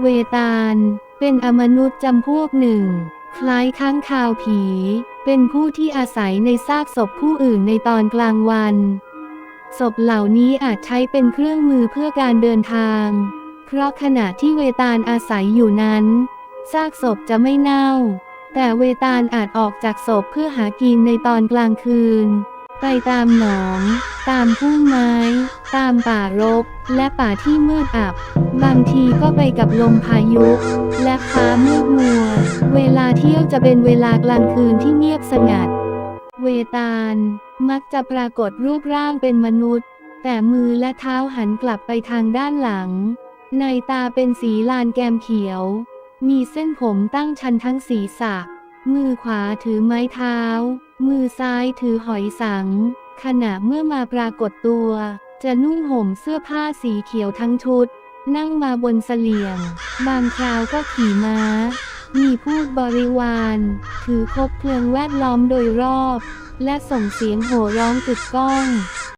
เวตาล เป็นอมนุษย์จำพวกหนึ่ง คล้ายค้างคาวผี เป็นผู้ที่อาศัยในซากศพผู้อื่นในตอนกลางวัน ศพเหล่านี้อาจใช้เป็นเครื่องมือเพื่อการเดินทาง เพราะขณะที่เวตาลอาศัยอยู่นั้นซากศพจะไม่เน่า แต่เวตาลอาจออกจากศพเพื่อหากินในตอนกลางคืน ไปตามหนอง ตามพุ่มไม้ ตามป่ารก และป่าที่มืดอับ บางทีก็ไปกับลมพายุ และฟ้ามืดมัว เวลาเที่ยวจะเป็นเวลากลางคืนที่เงียบสงัด เวตาล มักจะปรากฏรูปร่างเป็นมนุษย์ แต่มือและเท้าหันกลับไปทางด้านหลัง ในตาเป็นสีลานแกมเขียว มีเส้นผมตั้งชันทั้งศีรษะ มือขวาถือไม้เท้า มือซ้ายถือหอยสัง ขณะเมื่อมาปรากฏตัว จะนุ่งห่มเสื้อผ้าสีเขียวทั้งชุด นั่งมาบนเสลียง บางคราวก็ขี่ม้า มีพูดบริวาร ถือคบเพลิงแวดล้อมโดยรอบ และส่งเสียงโห่ร้องกึกก้อง